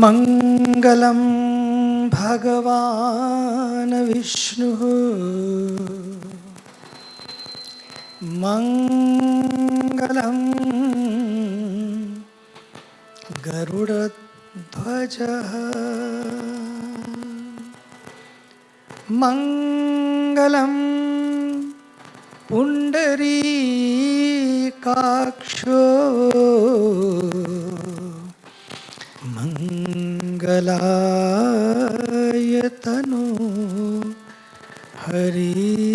मङ्गलं भगवान् विष्णुः मङ्गलं गरुडध्वजः मङ्गलं पुण्डरीकाक्षो મંગલાયતનો હરી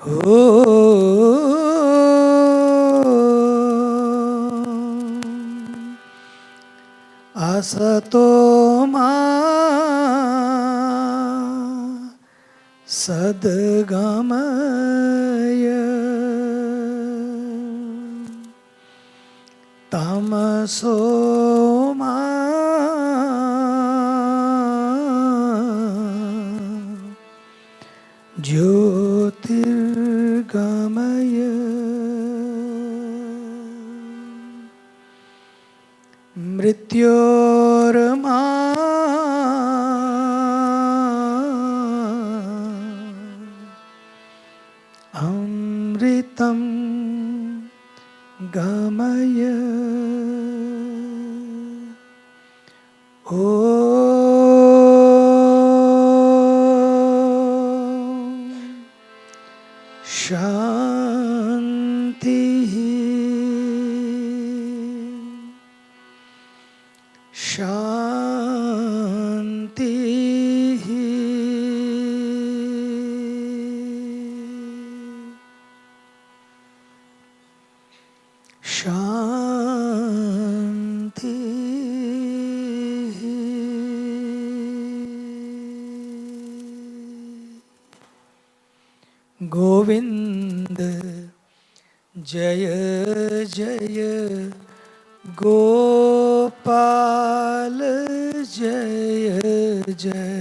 હો આસતો સદગમય soul. Oh, shine. जय जय गोपाल जय जय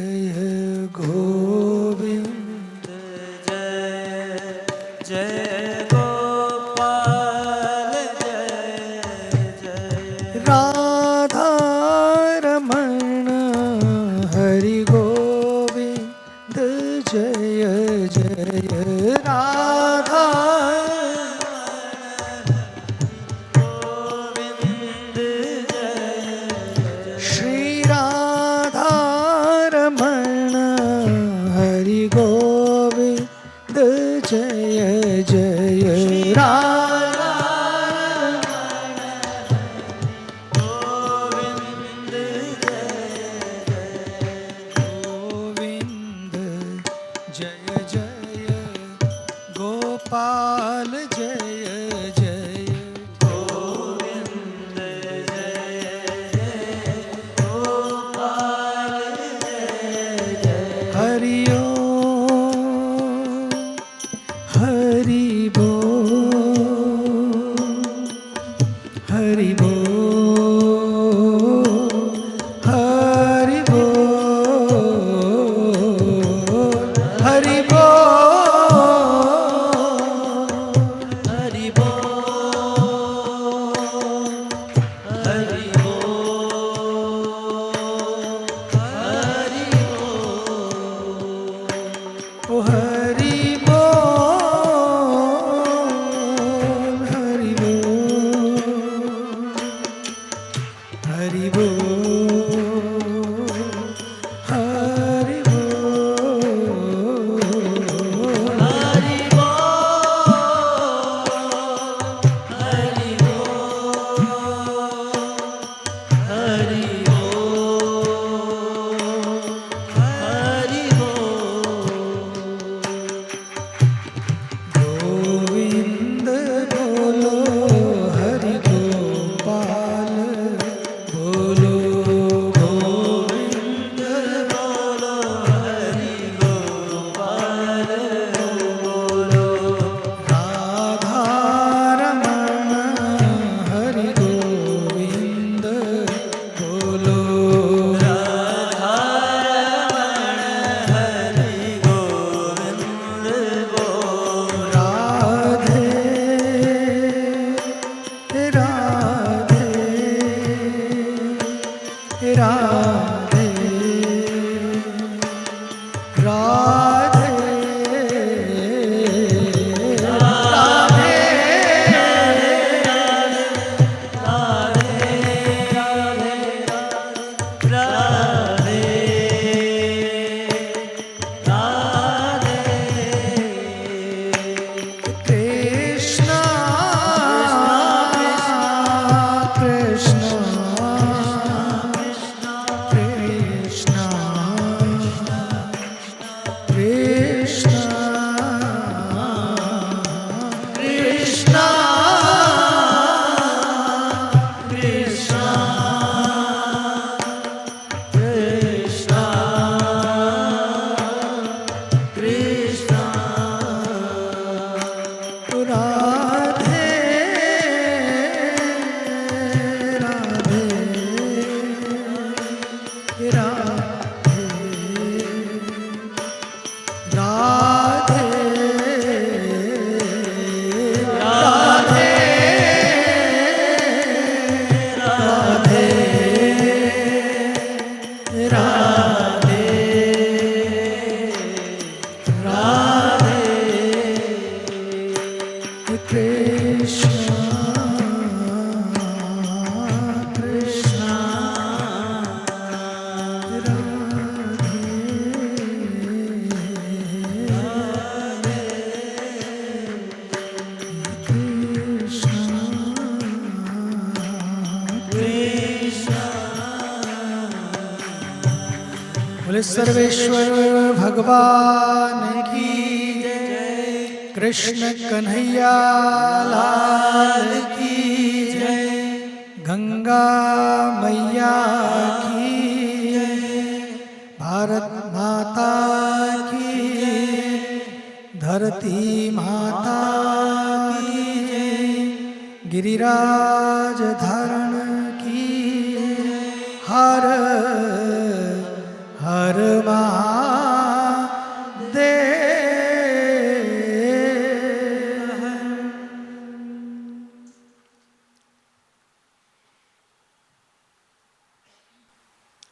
राम બોલે, સર્વેશ્વર, ભગવાન કી જય, કૃષ્ણ કન્હૈયાલાલ કી જય, ગંગા મૈયા કી જય, ભારત માતા કી જય, ધરતી માતા કી જય, ગિરિરાજ ધારણ કી હર जय हर हर महादेव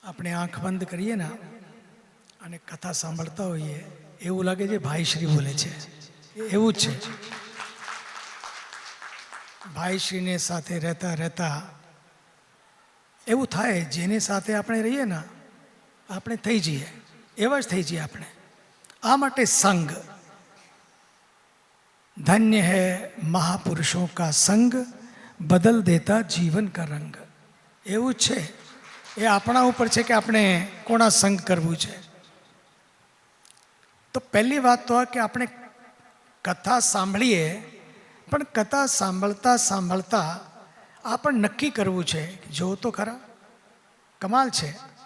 આપણે આંખ બંધ કરીએ ને અને કથા સાંભળતા હોઈએ એવું લાગે છે ભાઈશ્રી બોલે છે એવું જ છે ભાઈશ્રીને સાથે રહેતા રહેતા એવું થાય જેની સાથે આપણે રહીએ ને આપણે થઈ જઈએ એવા જ થઈ જઈએ આપણે. આ માટે સંગ ધન્ય હૈ મહાપુરુષો કા સંગ બદલ દેતા જીવન કા રંગ. એવું છે. એ આપણા ઉપર છે કે આપણે કોના સંગ કરવું છે. તો પહેલી વાત તો કે આપણે કથા સાંભળીએ, પણ કથા સાંભળતા સાંભળતા આ પણ નક્કી કરવું છે જો તો ખરા. કમાલ છે.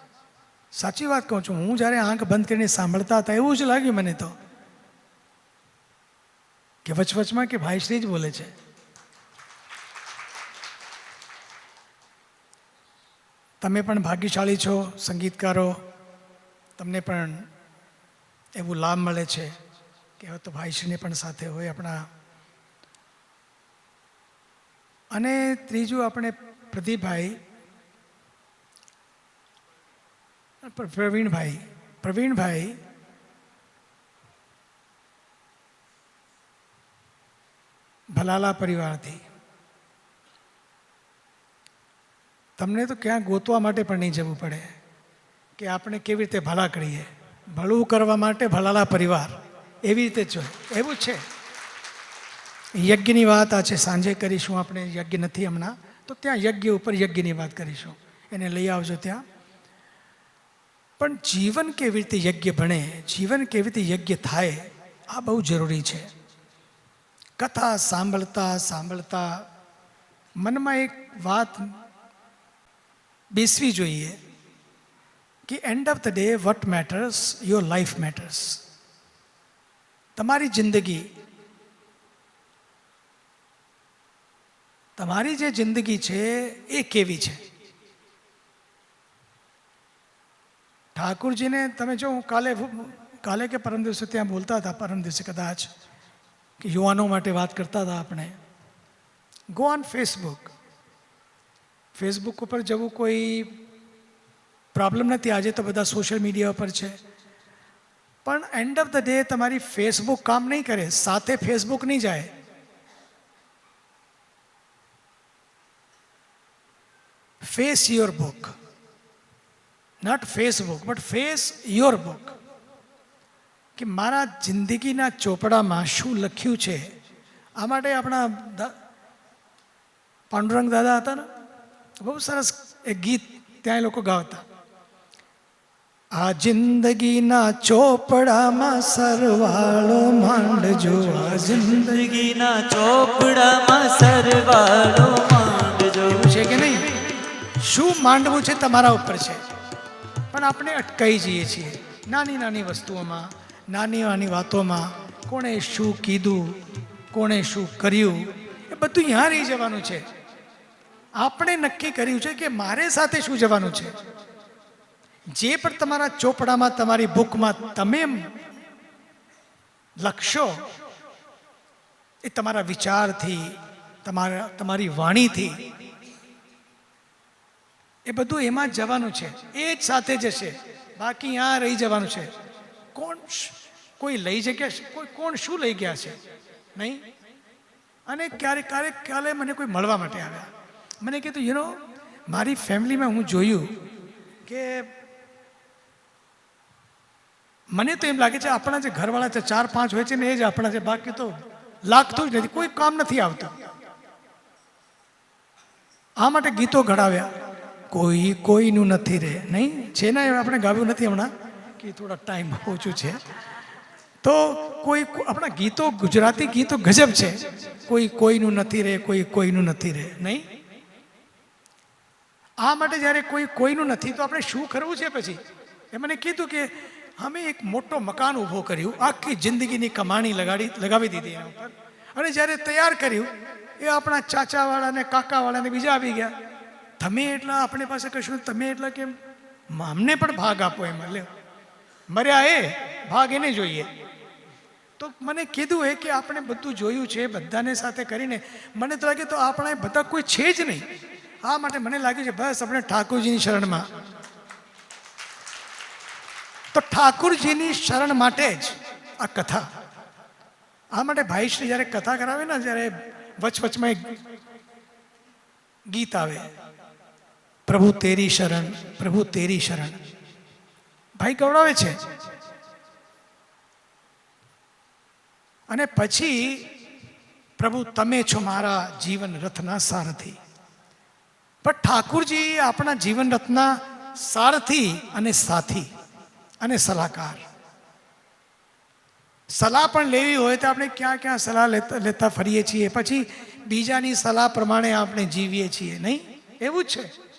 સાચી વાત કહું છું. હું જ્યારે આંખ બંધ કરીને સાંભળતા હતા, એવું જ લાગ્યું મને તો. કે વચવચમાં કે ભાઈશ્રી જ બોલે છે. તમે પણ ભાગ્યશાળી છો, સંગીતકારો. તમને પણ એવું લાભ મળે છે કે હવે તો ભાઈશ્રીને પણ સાથે હોય આપણા. અને ત્રીજું, આપણે પ્રદીપભાઈ પ્ર- પ્રવીણભાઈ પ્રવીણભાઈ. ભલાલા પરિવારથી. તમને તો ક્યાં ગોતવા માટે પણ નહીં જવું પડે કે આપણે કેવી રીતે ભલા કરીએ. ભલું કરવા માટે ભલાલા પરિવાર. એવી રીતે જો એવું છે. યજ્ઞની વાત આ છે, સાંજે કરીશું આપણે, યજ્ઞ નથી હમણાં. તો ત્યાં યજ્ઞ ઉપર યજ્ઞની વાત કરીશું. એને લઈ આવજો ત્યાં. પણ જીવન કેવી રીતે યજ્ઞ ભણે, જીવન કેવી રીતે યજ્ઞ થાય, આ બહુ જરૂરી છે. કથા સાંભળતા સાંભળતા મનમાં એક વાત બેસવી જોઈએ કે end of the day what matters your life matters તમારી જિંદગી, તમારી જે જિંદગી છે એ કેવી છે? ઠાકુરજીને તમે જો હું કાલે કાલે કે પરમ દિવસે ત્યાં બોલતા હતા પરમ દિવસે કદાચ કે યુવાનો માટે વાત કરતા હતા આપણે ગો ઓન ફેસબુક ફેસબુક ઉપર જવું કોઈ પ્રોબ્લેમ નથી આજે તો બધા સોશિયલ મીડિયા પર છે પણ એન્ડ ઓફ ધ ડે તમારી ફેસબુક કામ નહીં કરે સાથે ફેસબુક નહીં જાય face your book not Facebook but face your book કે મારા જિંદગીના ચોપડામાં શું લખ્યું છે? આ માટે આપણા પાંડુરંગ દાદા હતા ને? બહુ સરસ એક ગીત ત્યાં એ લોકો ગાતા આ જિંદગીના ચોપડામાં સરવાળો માંડજો આ જિંદગીના ચોપડામાં સરવાળો માંડજો. છે કે નહીં? શું માંડવું છે તમારા ઉપર છે? પણ આપણે અટકાઈ જઈએ છીએ. નાની નાની વસ્તુઓમાં, નાની નાની વાતોમાં કોણે શું કીધું, કોણે શું કર્યું, એ બધું ત્યાં રહી જવાનું છે. આપણે નક્કી કર્યું છે કે મારે સાથે શું જવાનું છે. જે પણ તમારા ચોપડામાં, તમારી બુકમાં તમે લખશો, એ તમારા વિચારથી, તમારા, તમારી વાણીથી એ બધું એમાં જ જવાનું છે. એ જ સાથે જશે. બાકી આ રહી જવાનું છે. કોણ કોઈ લઈ જગ્યા છે કોઈ, કોણ શું લઈ ગયા છે? નહીં? અને ક્યારેક ક્યારેક કાલે મને કોઈ મળવા માટે આવ્યા. મને કીધું યુ નો મારી ફેમિલીમાં હું જોયું કે મને તો એમ લાગે છે આપણા જે ઘરવાળા છે, ચાર, પાંચ હોય છે ને એ જ આપણા છે. બાકી તો લાગતું જ નથી. કોઈ કામ નથી આવતું. આ માટે ગીતો ઘડાવ્યા કોઈ કોઈનું નથી રે. નહીં? છે ને આપણે ગાવ્યું નથી હમણાં, કે થોડા ટાઈમ ઓછું છે. તો કોઈ આપણા ગીતો, ગુજરાતી ગીતો ગજબ છે. કોઈ કોઈનું નથી રે, કોઈ કોઈનું નથી રે. નહીં? આ માટે જ્યારે કોઈ કોઈનું નથી, તો આપણે શું કરવું છે પછી? એ મને કીધું કે અમે એક મોટો મકાન ઊભો કર્યું, આખી જિંદગીની કમાણી લગાડી, લગાવી દીધી એના ઉપર. અને જ્યારે તૈયાર કર્યું, એ આપણા ચાચાવાળા ને કાકાવાળા ને બીજા આવી ગયા. તમે એટલા આપણી પાસે કશું તમે એટલા કેમ? અમને પણ ભાગ આપો એમાં લ્યો મર્યા એ, ભાગ એને જોઈએ. તો મને કીધું એ કે આપણે બધું જોયું છે, બધાને સાથે કરીને. મને તો લાગે તો આપણા બધા કોઈ છે જ નહીં. આ માટે મને લાગ્યું છે, બસ આપણે ઠાકોરજીની શરણમાં. તો ઠાકોરજીની શરણ માટે જ આ કથા. આ માટે ભાઈશ્રી જ્યારે કથા કરાવે ને, જ્યારે વચવચમાં એક ગીત આવે. પ્રભુ તેરી શરણ, પ્રભુ તેરી શરણ. ભાઈ ગૌરવે છે. અને પછી પ્રભુ તમે છો મારા જીવન રથના સારથી. પણ ઠાકુરજી આપણા જીવન રથના સારથી અને સાથી અને સલાહકાર. સલાહ પણ લેવી હોય તો આપણે ક્યાં ક્યાં સલાહ લેતા લેતા ફરીએ છીએ. પછી બીજાની સલાહ પ્રમાણે આપણે જીવીએ છીએ, નહીં? એવું જ છે.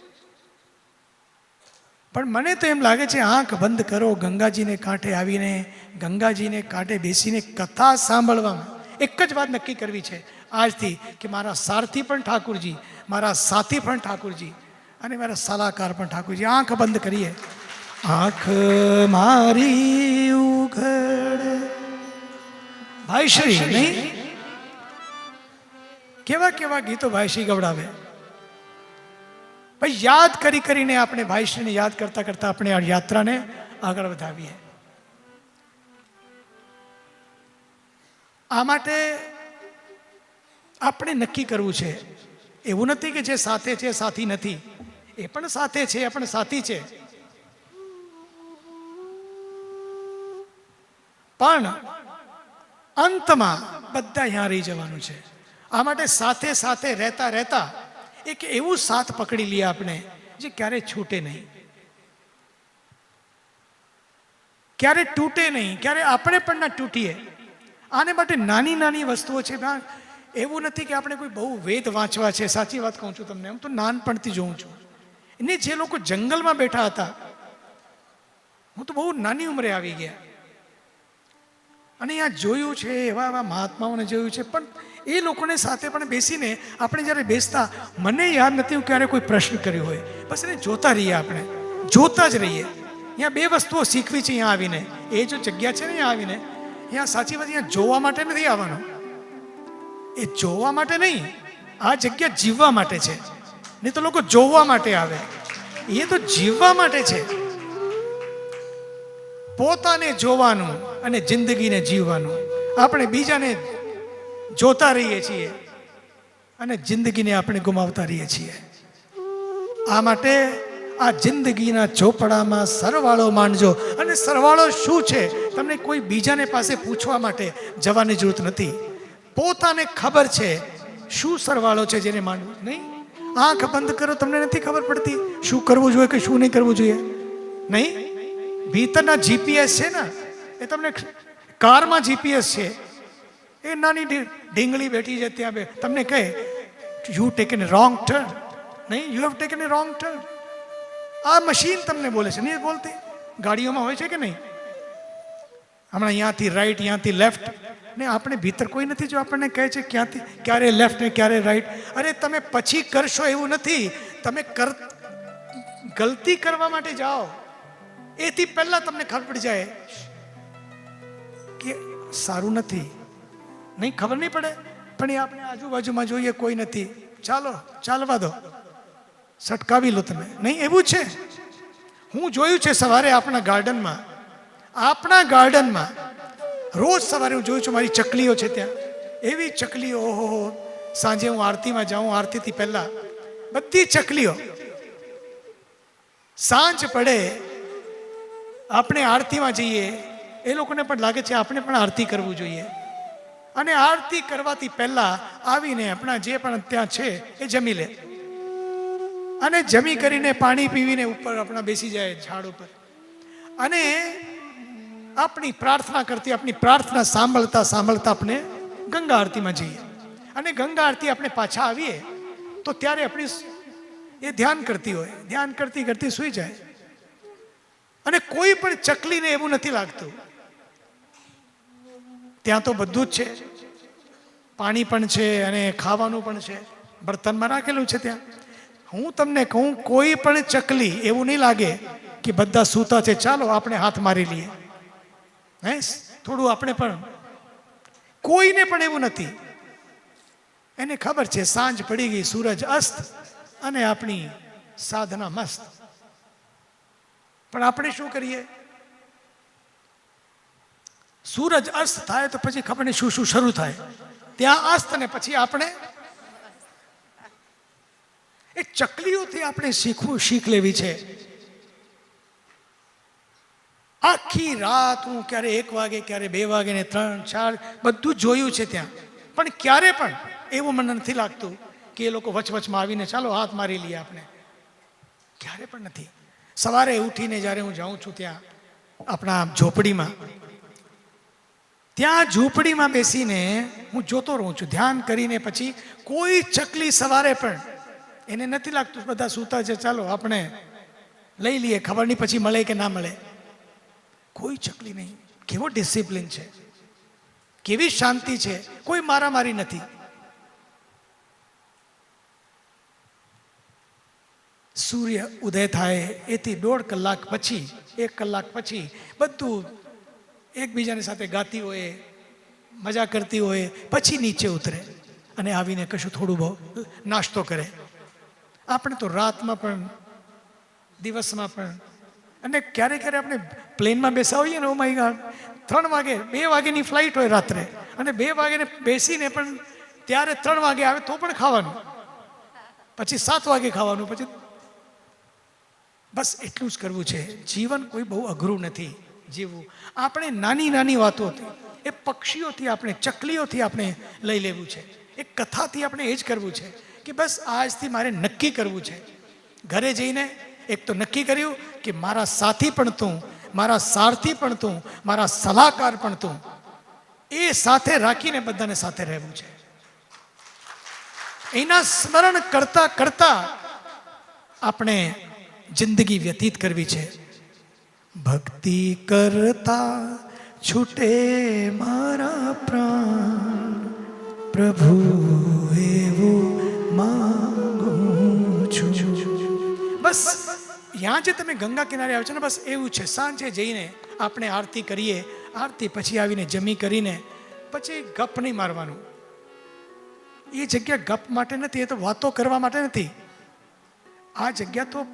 પણ મને તો એમ લાગે છે, આંખ બંધ કરો, ગંગાજીને કાંઠે આવીને, ગંગાજીને કાંઠે બેસીને કથા સાંભળવામાં એક જ વાત નક્કી કરવી છે આજથી, કે મારા સારથી પણ ઠાકુરજી, મારા સાથી પણ ઠાકુરજી અને મારા સલાહકાર પણ ઠાકુરજી, આંખ બંધ કરીએ. આંખ મારી ઉઘડ. ભાઈ શ્રી નહીં? કેવા કેવા ગીતો ભાઈશ્રી ગવડાવે. ભાઈ, યાદ કરી કરીને આપણે ભાઈશ્રીને યાદ કરતા કરતા આપણે આ યાત્રાને આગળ વધાવીએ. આ માટે આપણે નક્કી કરવું છે, એવું નથી કે જે સાથે છે, સાથી નથી. એ પણ સાથે છે, એ પણ સાથી છે. પણ અંતમાં બધા અહીંયા રહી જવાનું છે. આ માટે સાથે સાથે રહેતા રહેતા એક એવું સાથ પકડી લઈએ આપણે જે ક્યારે છૂટે નહીં. ક્યારે તૂટે નહીં, ક્યારે આપણે પણ ના તૂટીએ. આને માટે નાની નાની વસ્તુઓ છે. એવું નથી કે આપણે કોઈ બહુ વેદ વાંચવા છે. સાચી વાત કહું છું તમને. હું તો નાનપણથી જોઉં છું. એને જે લોકો જંગલમાં બેઠા હતા, હું તો બહુ નાની ઉંમરે આવી ગયા. અને અહીંયા જોયું છે, એવા એવા મહાત્માઓને જોયું છે. પણ એ લોકોને સાથે પણ બેસીને આપણે જ્યારે બેસતા, મને યાદ નથી ક્યારે કોઈ પ્રશ્ન કર્યો હોય. બસ એને જોતા રહીએ આપણે. જોતા જ રહીએ. અહીંયા બે વસ્તુઓ શીખવી છે અહીંયા આવીને. એ જો જગ્યા છે ને અહીંયા આવીને, અહીંયા સાચી વાત, અહીંયા જોવા માટે નથી આવવાનું. એ જોવા માટે નહીં, આ જગ્યા જીવવા માટે છે. નહીં તો લોકો જોવા માટે આવે. એ તો જીવવા માટે છે. પોતાને જોવાનું અને જિંદગીને જીવવાનું. આપણે બીજાને જોતા રહીએ છીએ અને જિંદગીને આપણે ગુમાવતા રહીએ છીએ. આ માટે આ જિંદગીના ચોપડામાં સરવાળો માંડજો. અને સરવાળો શું છે? તમને કોઈ બીજાને પાસે પૂછવા માટે જવાની જરૂરત નથી. પોતાને ખબર છે શું સરવાળો છે જેને માંડવું. નહીં? આંખ બંધ કરો, તમને નથી ખબર પડતી. શું કરવું જોઈએ કે શું નહીં કરવું જોઈએ? નહીં? ભીતરના જીપીએસ છે ને, એ તમને કારમાં જીપીએસ છે. એ નાની ઢીંગળી બેઠી છે ત્યાં બે. તમને કહે યુ ટેકન રોંગ ટર્ન નહીં you have taken a wrong turn આ મશીન તમને બોલે છે. નહીં બોલતી? ગાડીઓમાં હોય છે કે નહીં? હમણાં અહીંયાથી રાઈટ અહીંયાથી લેફ્ટ ને આપણે ભીતર કોઈ નથી જો આપણને કહે છે ક્યાંથી, ક્યારે લેફ્ટ ને ક્યારે રાઈટ અરે, તમે પછી કરશો એવું નથી. તમે કર, ગલતી કરવા માટે જાઓ. એથી પહેલા તમને ખબર પડી જાય કે સારું નથી. નહીં, ખબર નહીં પડે? પણ એ આપણે આજુબાજુમાં જોઈએ, કોઈ નથી. ચાલો, ચાલવા દો. સટકાવી લો તમે. નહીં, એવું છે? હું જોયું છે સવારે આપણા ગાર્ડનમાં. આપણા ગાર્ડનમાં રોજ સવારે હું જોયું છું મારી ચકલીઓ છે ત્યાં. એવી ચકલીઓ, ઓહો સાંજે હું આરતીમાં જાઉં, આરતીથી પહેલાં બધી ચકલીઓ સાંજ પડે આપણે આરતીમાં જઈએ, એ લોકોને પણ લાગે છે આપણે પણ આરતી કરવું જોઈએ. અને આરતી કરવાથી પહેલા આવીને આપણા જે પણ ત્યાં છે, એ જમી લે. અને જમી કરીને પાણી પીવીને ઉપર આપણા બેસી જાય ઝાડ ઉપર. અને આપણી પ્રાર્થના કરતી, આપણી પ્રાર્થના સાંભળતા સાંભળતા આપણે ગંગા આરતીમાં જઈએ. અને ગંગા આરતી આપણે પાછા આવીએ, તો ત્યારે આપણી એ ધ્યાન કરતી હોય. ધ્યાન કરતી કરતી સૂઈ જાય. અને કોઈ પણ ચકલીને એવું નથી લાગતું. ત્યાં તો બધું જ છે. પાણી પણ છે અને ખાવાનું પણ છે. બર્તનમાં રાખેલું છે ત્યાં. હું તમને કહું, કોઈ પણ ચકલી એવું નહીં લાગે કે બધા સૂતા છે, ચાલો આપણે હાથ મારી લઈએ. હે, થોડું આપણે પણ. કોઈને પણ એવું નથી. એને ખબર છે, સાંજ પડી ગઈ, સૂરજ અસ્ત અને આપણી સાધના મસ્ત. પણ આપણે શું કરીએ? સૂરજ અસ્ત થાય તો પછી ખબર નહીં શું શું શરૂ થાય. ત્યાં અસ્ત ને પછી આપણે એ ચકલીઓથી આપણે શીખવું, શીખ લેવી છે. આખી રાત હું ક્યારે એક વાગે, ક્યારે બે વાગે ને ત્રણ, ચાર, બધું જોયું છે ત્યાં. પણ ક્યારે પણ એવું મને નથી લાગતું કે એ લોકો વચવચમાં આવીને ચાલો હાથ મારી લઈએ આપણે. ક્યારે પણ નથી. સવારે ઉઠીને જ્યારે હું જાઉં છું ત્યાં, આપણા ઝોપડીમાં, ત્યાં ઝૂંપડીમાં બેસીને હું જોતો રહું છું. ધ્યાન કરીને પછી કોઈ ચકલી સવારે પણ એને નથી લાગતું બધા સૂતા છે, ચાલો આપણે લઈ લઈએ, ખબર નહીં પછી મળે કે ના મળે. કોઈ ચકલી નહીં. કેવો ડિસિપ્લિન છે. કેવી શાંતિ છે. કોઈ મારામારી નથી. સૂર્ય ઉદય થાય, એથી દોઢ કલાક પછી, એક કલાક પછી બધું એકબીજાની સાથે ગાતી હોય, મજા કરતી હોય, પછી નીચે ઉતરે અને આવીને કશું થોડું બહુ નાસ્તો કરે. આપણે તો રાતમાં પણ, દિવસમાં પણ અને ક્યારે ક્યારે આપણે પ્લેનમાં બેસાવીએ ને, ઓ માય ગાડ, ત્રણ વાગે, બે વાગેની ફ્લાઇટ હોય રાત્રે અને બે વાગેને બેસીને પણ ત્યારે ત્રણ વાગે આવે તો પણ ખાવાનું. પછી સાત વાગે ખાવાનું, પછી બસ એટલું જ કરવું છે. જીવન કોઈ બહુ અઘરું નથી જીવવું. આપણે નાની નાની વાતોથી એ પક્ષીઓથી આપણે, ચકલીઓથી આપણે લઈ લેવું છે. એ કથાથી આપણે એ જ કરવું છે કે બસ આજથી મારે નક્કી કરવું છે. ઘરે જઈને એક તો નક્કી કર્યું કે મારા સાથી પણ તું, મારા સારથી પણ તું, મારા સલાહકાર પણ તું, એ સાથે રાખીને બધાને સાથે રહેવું છે. એના સ્મરણ કરતા કરતા આપણે જિંદગી વ્યતીત કરવી છે. ભક્તિ કરતા છૂટે મારા પ્રાણ. પ્રભુ, એવું માંગુ છું. બસ ત્યાં જે તમે ગંગા કિનારે આવો છો ને, બસ એવું છે. સાંજે જઈને આપણે આરતી કરીએ. આરતી પછી આવીને જમી કરીને પછી ગપ નહીં મારવાનું. એ જગ્યા ગપ માટે નથી, એ તો વાતો કરવા માટે નથી. આ જગ્યા તો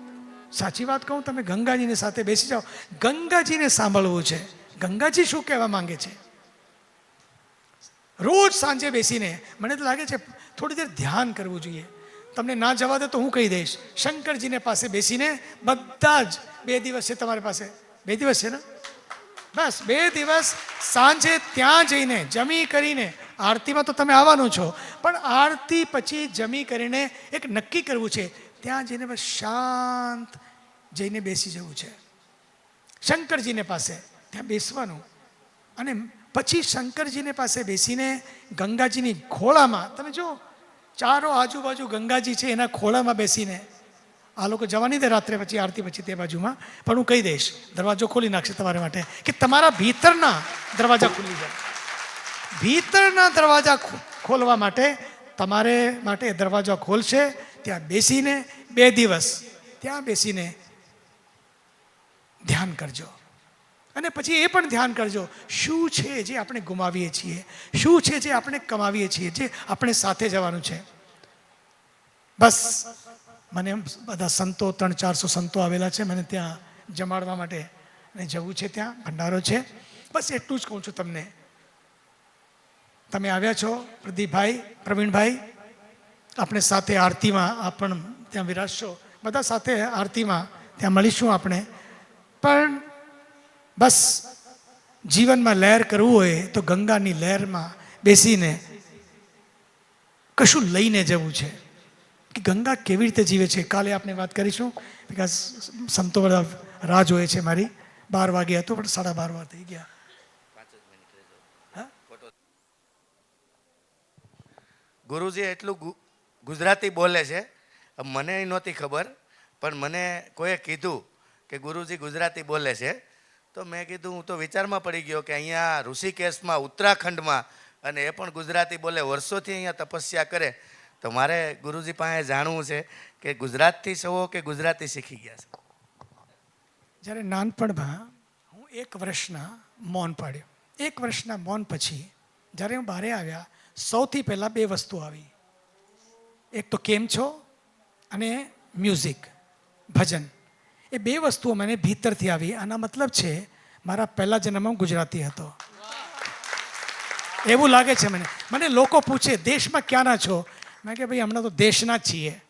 સાચી વાત કહું, તમે ગંગાજીને સાથે બેસી જાઓ. ગંગાજીને સાંભળવું છે. ગંગાજી શું કહેવા માંગે છે? રોજ સાંજે બેસીને મને તો લાગે છે થોડી દેર ધ્યાન કરવું જોઈએ. તમને ના જવા દે તો હું કહી દઈશ. શંકરજીને પાસે બેસીને બધા જ બે દિવસ છે તમારી પાસે. બે દિવસ છે ને? બસ, બે દિવસ સાંજે ત્યાં જઈને જમી કરીને આરતીમાં તો તમે આવવાનું છો. પણ આરતી પછી જમી કરીને એક નક્કી કરવું છે. ત્યાં જઈને બસ શાંત જઈને બેસી જવું છે. શંકરજીને પાસે ત્યાં બેસવાનું અને પછી શંકરજીને પાસે બેસીને ગંગાજીની ખોળામાં, તમે જો ચારો આજુબાજુ ગંગાજી છે એના ખોળામાં બેસીને. આ લોકો જવાની દે રાત્રે પછી, આરતી પછી તે બાજુમાં. પણ હું કહી દઈશ, દરવાજો ખોલી નાખશે તમારા માટે, કે તમારા ભીતરના દરવાજા ખુલી જાય. ભીતરના દરવાજા ખોલવા માટે તમારે માટે દરવાજો ખોલશે ત્યાં બેસીને બે દિવસ, ત્યાં બેસીને ધ્યાન કરજો. અને પછી એ પણ ધ્યાન કરજો, શું છે જે આપણે ગુમાવીએ છીએ? શું છે જે આપણે કમાવીએ છીએ, જે આપણે સાથે જવાનું છે? બસ. મને બધા સંતો, ત્રણ ચારસો સંતો આવેલા છે, મને ત્યાં જમાડવા માટે અને જવું છે ત્યાં, ભંડારો છે. બસ એટલું જ કહું છું તમને. તમે આવ્યા છો, પ્રદીપભાઈ, પ્રવીણભાઈ આપણે સાથે આરતીમાં આપણ ત્યાં વિરાજશો. બધા સાથે આરતીમાં ત્યાં મળીશું આપણે. પણ બસ જીવનમાં લહેર કરવું હોય તો ગંગાની લહેરમાં બેસીને કશું લઈને જવું છે. કે ગંગા કેવી રીતે જીવે છે કાલે આપણે વાત કરીશું. બિકોઝ સંતો બધા રાહ જોઈએ છે મારી. બાર વાગે હતો પણ સાડા બાર વાર થઈ ગયા. ગુરુજી, એટલું ગુજરાતી બોલે છે. મને નહોતી ખબર, પણ મને કોઈએ કીધું કે ગુરુજી ગુજરાતી બોલે છે. તો મેં કીધું, હું તો વિચારમાં પડી ગયો કે અહીંયા ઋષિકેશમાં, ઉત્તરાખંડમાં અને એ પણ ગુજરાતી બોલે, વર્ષોથી અહીંયા તપસ્યા કરે. તો મારે ગુરુજી પાસે જાણવું છે કે ગુજરાતથી સવો કે ગુજરાતી શીખી ગયા છે? જ્યારે નાનપણમાં હું એક વર્ષના મૌન પાડ્યો. એક વર્ષના મૌન પછી જ્યારે હું બહારે આવ્યા, સૌથી પહેલાં બે વસ્તુ આવી. એક તો કેમ છો અને મ્યુઝિક ભજન. એ બે વસ્તુઓ મને ભીતરથી આવી. આના મતલબ છે, મારા પહેલા જન્મમાં ગુજરાતી હતો. એવું લાગે છે મને. મને લોકો પૂછે, દેશમાં ક્યાંના છો? મેં કે ભાઈ, હમણાં તો દેશના જ છીએ.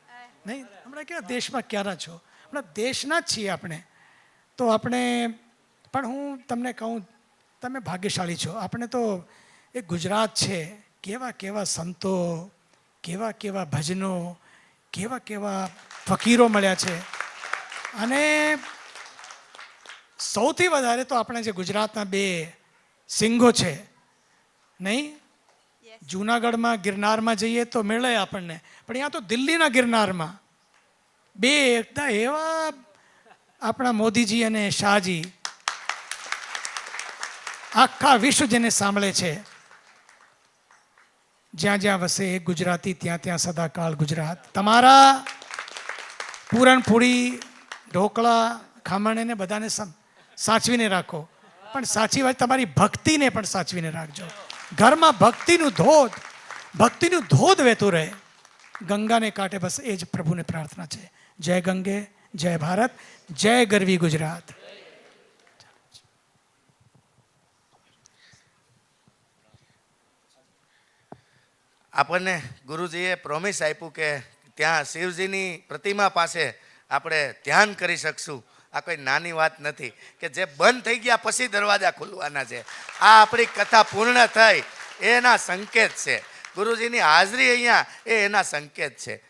નહીં, હમણાં ક્યાં દેશમાં ક્યાંના છો? હમણાં દેશના જ છીએ આપણે. તો આપણે, પણ હું તમને કહું, તમે ભાગ્યશાળી છો. આપણે તો, એ ગુજરાત છે. કેવા કેવા સંતો કેવા કેવા ભજનો કેવા કેવા ફકીરો મળ્યા છે. અને સૌથી વધારે તો આપણે જે ગુજરાતના બે સિંહો છે નહીં? જૂનાગઢમાં ગિરનારમાં જઈએ તો મળે આપણને. પણ અહીંયા તો દિલ્હીના ગિરનારમાં. બે એકદમ એવા આપણા મોદીજી અને શાહજી આખા વિશ્વ જેને સાંભળે છે. જ્યાં જ્યાં વસે એક ગુજરાતી, ત્યાં ત્યાં સદાકાળ ગુજરાત. તમારા પૂરણપૂરી, ઢોકળા, ખમણ એને બધાને સાચવીને રાખો. પણ સાચી વાત, તમારી ભક્તિને પણ સાચવીને રાખજો. ઘરમાં ભક્તિનું ધોધ ભક્તિનું ધોધ વહેતું રહે. ગંગાને કાંઠે બસ એ જ પ્રભુને પ્રાર્થના છે. જય ગંગે, જય ભારત, જય ગરવી ગુજરાત. આપણને ગુરુજીએ પ્રોમિસ આપ્યું કે ત્યાં શિવજીની પ્રતિમા પાસે આપણે ધ્યાન કરી શકશું. આ કોઈ નાની વાત નથી કે જે બંધ થઈ ગયા પછી દરવાજા ખુલવાના છે. આ આપણી કથા પૂર્ણ થઈ. એના સંકેત છે. ગુરુજીની હાજરી અહીંયા એ એના સંકેત છે.